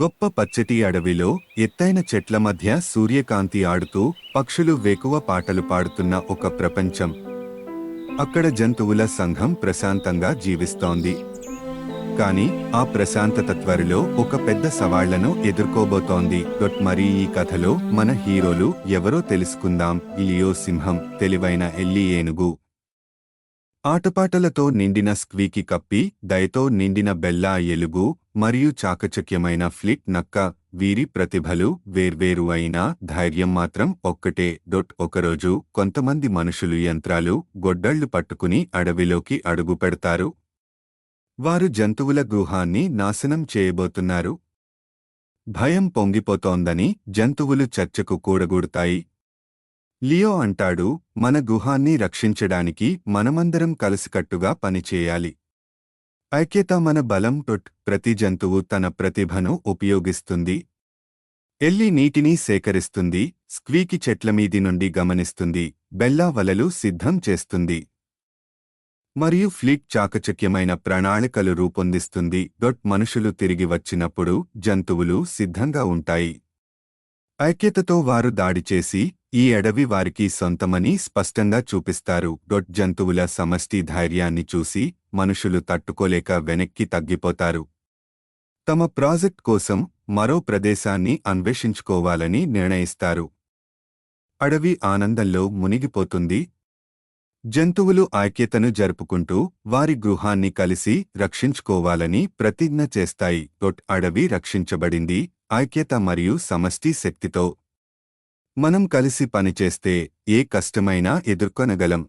గొప్ప పచ్చటి అడవిలో ఎత్తైన చెట్ల మధ్య సూర్యకాంతి ఆడుతూ పక్షులు వేకువ పాటలు పాడుతున్న ఒక ప్రపంచం. అక్కడ జంతువుల సంఘం ప్రశాంతంగా జీవిస్తోంది. కానీ ఆ ప్రశాంతత త్వరలో ఒక పెద్ద సవాళ్ళను ఎదుర్కోబోతోంది. డొట్ మరి ఈ కథలో మన హీరోలు ఎవరో తెలుసుకుందాం. లియో సింహం తెలివైన ఎల్లి ఏనుగు. ఆటపాటలతో నిండిన స్క్వీకి కప్పి దయతో నిండిన బెల్లా ఎలుగు మరియు చాకచక్యమైన ఫ్లిట్ నక్క వీరి ప్రతిభలు వేర్వేరు అయినా ధైర్యం మాత్రం ఒక్కటే. డొట్ ఒకరోజు కొంతమంది మనుషులు యంత్రాలు గొడ్డళ్ళు పట్టుకుని అడవిలోకి అడుగు పెడతారు. వారు జంతువుల గృహాన్ని నాశనం చేయబోతున్నారు. భయం పొంగిపోతోందని జంతువులు చర్చకు కూడగూడతాయి. లియో అంటాడు మన గుహాన్ని రక్షించడానికి మనమందరం కలిసికట్టుగా పనిచేయాలి. ఐక్యత మన బలం టొట్ ప్రతి జంతువు తన ప్రతిభను ఉపయోగిస్తుంది. ఎల్లి నీటిని సేకరిస్తుంది స్క్వీకి చెట్లమీది నుండి గమనిస్తుంది బెల్లా వలలు సిద్ధం చేస్తుంది. మరియు ఫ్లీట్ చాకచక్యమైన ప్రణాళికలు రూపొందిస్తుంది డొట్ మనుషులు తిరిగి వచ్చినప్పుడు జంతువులు సిద్ధంగా ఉంటాయి. ఐక్యతతో వారు దాడి చేసి ఈ అడవి వారికి సొంతమని స్పష్టంగా చూపిస్తారు. డొట్ జంతువుల సమష్టి ధైర్యాన్ని చూసి మనుషులు తట్టుకోలేక వెనక్కి తగ్గిపోతారు. తమ ప్రాజెక్ట్ కోసం మరో ప్రదేశాన్ని అన్వేషించుకోవాలని నిర్ణయిస్తారు. అడవి ఆనందంలో మునిగిపోతుంది. జంతువులు ఐక్యతను జరుపుకుంటూ వారి గృహాన్ని కలిసి రక్షించుకోవాలని ప్రతిజ్ఞ చేస్తాయి. డొట్ అడవి రక్షించబడింది. ఐక్యత మరియు సమష్టి శక్తితో మనం కలిసి పనిచేస్తే ఏ కష్టమైనా ఎదుర్కొనగలం.